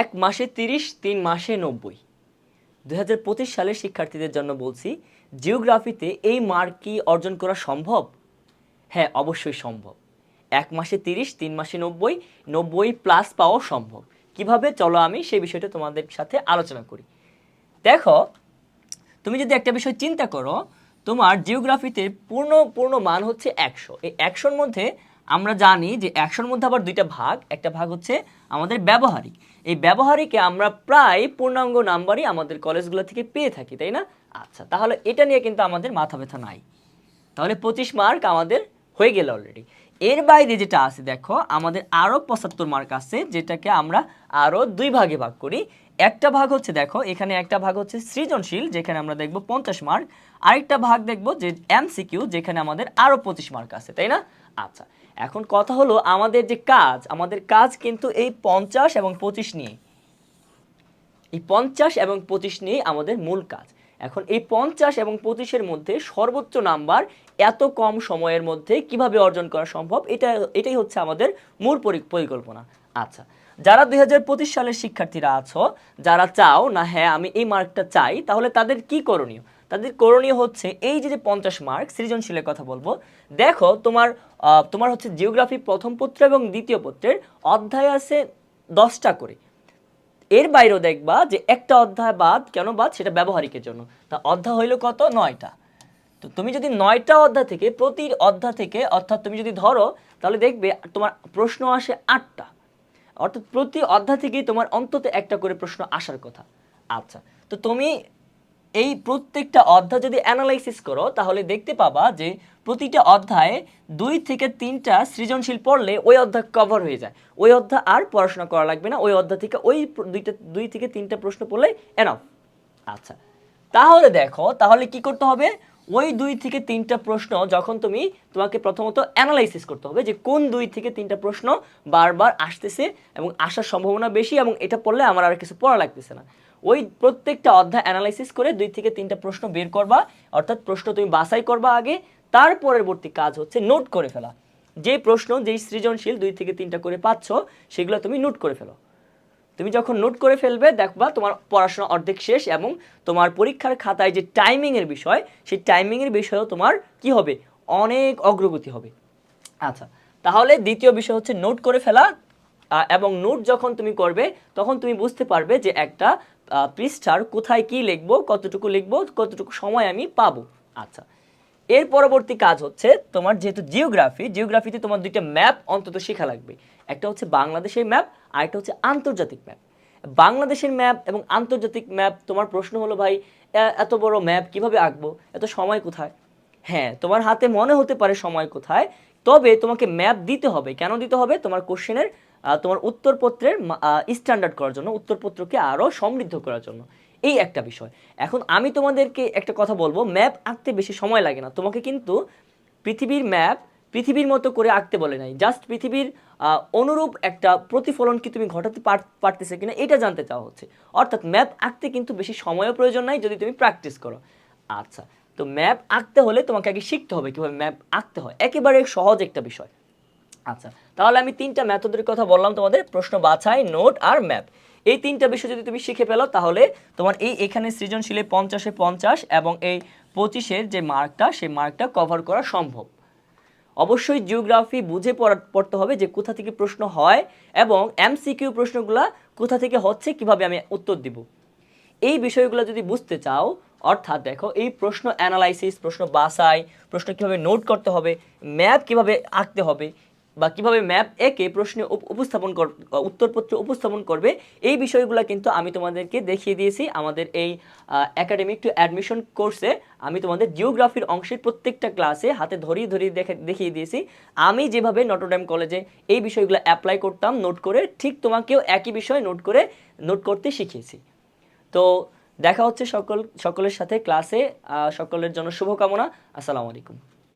এক মাসে তিরিশ, তিন মাসে নব্বই। দু হাজার পঁচিশ সালের শিক্ষার্থীদের জন্য বলছি, জিওগ্রাফিতে এই মার্ক কি অর্জন করা সম্ভব? হ্যাঁ অবশ্যই সম্ভব। এক মাসে তিরিশ, তিন মাসে নব্বই নব্বই প্লাস পাওয়া সম্ভব। কীভাবে? চলো আমি সেই বিষয়টা তোমাদের সাথে আলোচনা করি। দেখো, তুমি যদি একটা বিষয় চিন্তা করো, তোমার জিওগ্রাফিতে পূর্ণ পূর্ণ মান হচ্ছে একশো। এই একশোর মধ্যে আমরা জানি যে একশোর মধ্যে আবার দুইটা ভাগ, একটা ভাগ হচ্ছে আমাদের ব্যবহারিক। এই ব্যবহারিকে আমরা প্রায় পূর্ণাঙ্গ নাম্বারই আমাদের কলেজগুলো থেকে পেয়ে থাকি, তাই না? আচ্ছা তাহলে এটা নিয়ে কিন্তু আমাদের মাথা ব্যথা নাই। তাহলে পঁচিশ মার্ক আমাদের হয়ে গেল অলরেডি এর বাইরে যেটা আছে, দেখো, আমাদের আরও পঁচাত্তর মার্ক আছে, যেটাকে আমরা আরও দুই ভাগে ভাগ করি। একটা ভাগ হচ্ছে, দেখো, এখানে একটা ভাগ হচ্ছে সৃজনশীল, যেখানে আমরা দেখব পঞ্চাশ মার্ক। আরেকটা ভাগ দেখব যে এমসিকিউ, যেখানে আমাদের আরও পঁচিশ মার্ক আছে, তাই না? আচ্ছা এখন কথা হলো আমাদের যে কাজ, আমাদের কাজ কিন্তু এই পঞ্চাশ এবং পঁচিশ নিয়ে এই পঞ্চাশ এবং পঁচিশ নিয়েই আমাদের মূল কাজ। এখন এই পঞ্চাশ এবং পঁচিশের মধ্যে সর্বোচ্চ নাম্বার এত কম সময়ের মধ্যে কীভাবে অর্জন করা সম্ভব, এটা, এটাই হচ্ছে আমাদের মূল পরি- পরিকল্পনা। আচ্ছা যারা দুই হাজার পঁচিশ সালের শিক্ষার্থীরা আছো, যারা চাও না হ্যাঁ আমি এই মার্কটা চাই তাহলে তাদের কি করণীয়? তাদের করণীয় হচ্ছে এই যে যে পঞ্চাশ মার্ক, সৃজনশীলের কথা বলব, দেখো তোমার তোমার হচ্ছে জিওগ্রাফি প্রথম পত্র এবং দ্বিতীয় পত্রের অধ্যায় আছে দশটা করে। এর বাইরেও দেখবা যে একটা অধ্যায় বাদ কেন বাদ? সেটা ব্যবহারিকের জন্য। তা অধ্যায় হইল কত? নয়টা। তো তুমি যদি নয়টা অধ্যায় থেকে, প্রতি অধ্যায় থেকে, অর্থাৎ তুমি যদি ধরো, তাহলে দেখবে তোমার প্রশ্ন আসে আটটা। অর্থাৎ প্রতি অধ্যায় থেকেই তোমার অন্তত একটা করে প্রশ্ন আসার কথা। আচ্ছা তো তুমি এই প্রত্যেকটা অধ্যায় যদি অ্যানালাইসিস করো, তাহলে দেখতে পাবা যে প্রতিটা অধ্যায়ে দুই থেকে তিনটা সৃজনশীল পড়লে ওই অধ্যায় কভার হয়ে যায়। ওই অধ্যায় আর পড়াশোনা করা লাগবে না, ওই অধ্যায় থেকে ওই দুইটা, দুই থেকে তিনটা প্রশ্ন পড়লে এনাফ আচ্ছা তাহলে দেখো, তাহলে কি করতে হবে? ওই দুই থেকে তিনটা প্রশ্ন যখন তুমি তোমাকে প্রথমত অ্যানালাইসিস করতে হবে যে কোন দুই থেকে তিনটা প্রশ্ন বারবার আসতেছে এবং আসার সম্ভাবনা বেশি এবং এটা পড়লে আমার আর কিছু পড়া লাগতেছে না। ওই প্রত্যেকটা অধ্যায় অ্যানালাইসিস করে দুই থেকে তিনটা প্রশ্ন বের করবা, অর্থাৎ প্রশ্ন তুমি বাছাই করবা আগে তার পরবর্তী কাজ হচ্ছে নোট করে ফেলা। যে প্রশ্ন যেই সৃজনশীল দুই থেকে তিনটা করে পাচ্ছ, সেগুলো তুমি নোট করে ফেলো। তুমি যখন নোট করে ফেলবে, দেখবা তোমার পড়াশোনা অর্ধেক শেষ এবং তোমার পরীক্ষার খাতায় যে টাইমিংয়ের বিষয়, সেই টাইমিংয়ের বিষয়েও তোমার কি হবে? অনেক অগ্রগতি হবে। আচ্ছা তাহলে দ্বিতীয় বিষয় হচ্ছে নোট করে ফেলা এবং নোট যখন তুমি করবে, তখন তুমি বুঝতে পারবে যে একটা পৃষ্ঠার কোথায় কি লিখব, কতটুকু লিখব, কতটুকু সময় আমি পাবো। আচ্ছা এর পরবর্তী কাজ হচ্ছে তোমার যেহেতু জিওগ্রাফি, জিওগ্রাফিতে তোমার দুইটা ম্যাপ অন্তত শেখা লাগবে। একটা হচ্ছে বাংলাদেশের ম্যাপ, আর একটা হচ্ছে আন্তর্জাতিক ম্যাপ। বাংলাদেশের ম্যাপ এবং আন্তর্জাতিক ম্যাপ, তোমার প্রশ্ন হলো, ভাই এত বড় ম্যাপ কীভাবে আঁকবো? এত সময় কোথায়? হ্যাঁ তোমার হাতে মনে হতে পারে সময় কোথায় তবে তোমাকে ম্যাপ দিতে হবে। কেন দিতে হবে? তোমার কোশ্চেনের তোমার উত্তরপত্রের স্ট্যান্ডার্ড করার জন্য, উত্তরপত্রকে আরও সমৃদ্ধ করার জন্য। এই একটা বিষয়। এখন আমি তোমাদেরকে একটা কথা বলব, ম্যাপ আঁকতে বেশি সময় লাগে না। তোমাকে কিন্তু পৃথিবীর ম্যাপ, পৃথিবীর মতো করে আঁকতে বলে নাই। জাস্ট পৃথিবীর অনুরূপ একটা প্রতিফলন কি তুমি ঘটাতে পার- পারতেছে কিনা, এটা জানতে চাওয়া হচ্ছে। অর্থাৎ ম্যাপ আঁকতে কিন্তু বেশি সময়ও প্রয়োজন নাই যদি তুমি প্র্যাকটিস করো। আচ্ছা তো ম্যাপ আঁকতে হলে তোমাকে আগে শিখতে হবে কীভাবে ম্যাপ আঁকতে হয়। একেবারে সহজ একটা বিষয়। আচ্ছা তাহলে আমি তিনটা মেথডের কথা বললাম তোমাদের, প্রশ্ন বাছাই নোট আর ম্যাপ এই তিনটা বিষয় যদি তুমি শিখে ফেলো, তাহলে তোমার এই এখানে সৃজনশীলে পঞ্চাশে পঞ্চাশ এবং এই পঁচিশের যে মার্কটা, সেই মার্কটা কভার করা সম্ভব। অবশ্যই জিওগ্রাফি বুঝে পড়া- পড়তে হবে যে কোথা থেকে প্রশ্ন হয় এবং এমসিকিউ প্রশ্নগুলা কোথা থেকে হচ্ছে, কীভাবে আমি উত্তর দিব। এই বিষয়গুলো যদি বুঝতে চাও অর্থাৎ দেখো, এই প্রশ্ন অ্যানালাইসিস প্রশ্ন বাছাই, প্রশ্ন কীভাবে নোট করতে হবে ম্যাপ কীভাবে আঁকতে হবে, বা কীভাবে ম্যাপ একে প্রশ্নে উপ- উপস্থাপন কর, উত্তরপত্র উপস্থাপন করবে, এই বিষয়গুলো কিন্তু আমি তোমাদেরকে দেখিয়ে দিয়েছি আমাদের এই একাডেমিক টু অ্যাডমিশন কোর্সে আমি তোমাদের জিওগ্রাফির অংশের প্রত্যেকটা ক্লাসে হাতে ধরিয়ে ধরিয়ে দেখে, দেখিয়ে দিয়েছি। আমি যেভাবে নটরডেম কলেজে এই বিষয়গুলো অ্যাপ্লাই করতাম নোট করে, ঠিক তোমাকেও একই বিষয় নোট করে নোট করতে শিখিয়েছি। তো দেখা হচ্ছে সকল সকলের সাথে ক্লাসে সকলের জন্য শুভকামনা। আসসালামু আলাইকুম।